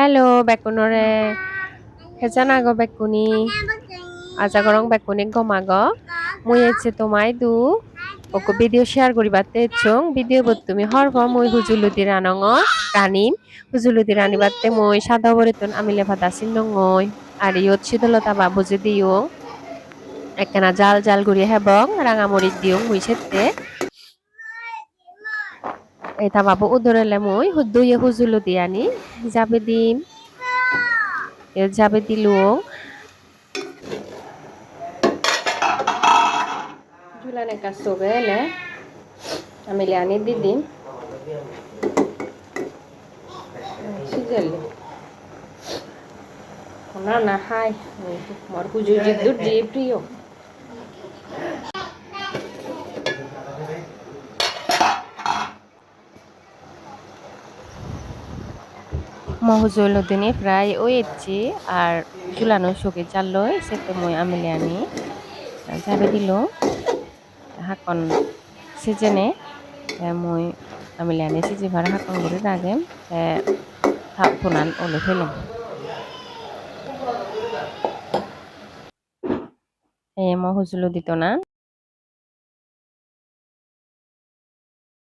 Hello, Bekunore. Hejana go Bekuni. Aja gorong Bekuni gomago. মুই হচ্ছে তোমায় দু ওকে ভিডিও শেয়ার করিবাতে চং ভিডিও বত তুমি হরব মুই হুজুলুতি রানং রানিম হুজুলুতি রানিবাতে মুই সাদা বরিতন আমি লেফা দাসিন নঙই আর ইয়ত শীতলতা বা বুঝে দিও একখানা জাল জাল গুড়ি হেবং রাঙামরিচ দিও মুই সেতে এটা বাবু উদরেলে মুই হুদ্দুয়ে হুজুলুতি আনি। যাবে দিম যাবে দিলুও Julan ka sobele. Ameliani দিদি সিজালি। না না, হাই মোর পুজো জিদ্দুর যে প্রিয়। মহজুলুদ্দিনে প্রায় ওয়েছি আর ঝুলানো শোকে চাললই সেতে মই আমিলিয়ানি যাবে দিল। হাকন সিজনে মই আমিলিয়ানি সিজি ভাড়া হাকন করে রাগে ফুনান ওলে ফেলাম মহজুলো দিত না।